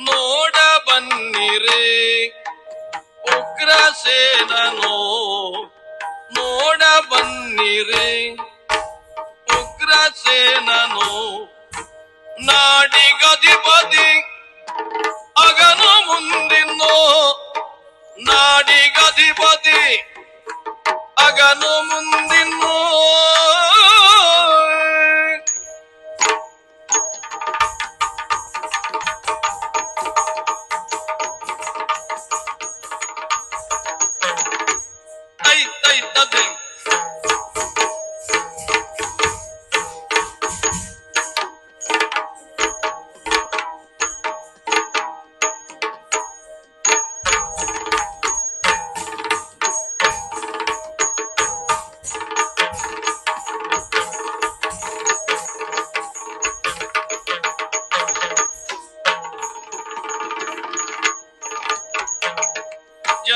ನೋಡ ಬನ್ನಿರೆ. ಉಗ್ರಸೇನನು ನೋಡ ಬನ್ನಿರೆ. ಉಗ್ರಸೇನನು ನಾಡಿಗಧಿಪತಿ ಅಗನು ಮುಂದಿನ್ನೋ ನಾಡಿಗಧಿಪತಿ ಅಗನು ಮುಂದಿನ್ನೋ.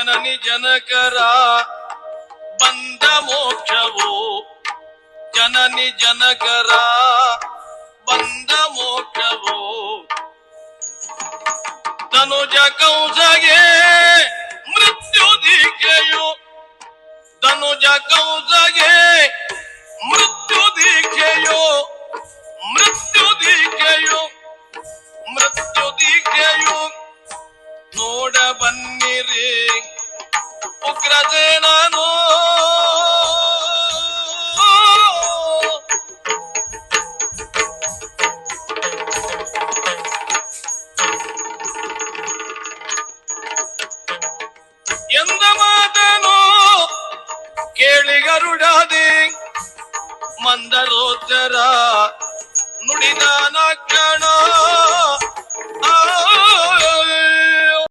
ಜನನಿ ಜನಕರ ಬಂದ ಮೋಕ್ಷವು ಜನನಿ ಜನಕರ ಬಂದ ಮೋಕ್ಷವು ಧನುಜ ಕೌಸಗೆ ಮೃತ್ಯು ದೀಕ್ಷೆಯು ಧನುಜ ಕೌಸಗೆ ಮೃತ್ಯು ದೀಕ್ಷೆಯು ಮೃತ್ಯು ದೀಕ್ಷೆಯು ಮೃತ್ಯು ದೀಕ್ಷೆಯು ನೋಡ ಬನ್ನಿರಿ ಉಗ್ರಸೇನನು ಎಂದ ಮಾತನು ನುಡಿದ ನಕ್ಷಣ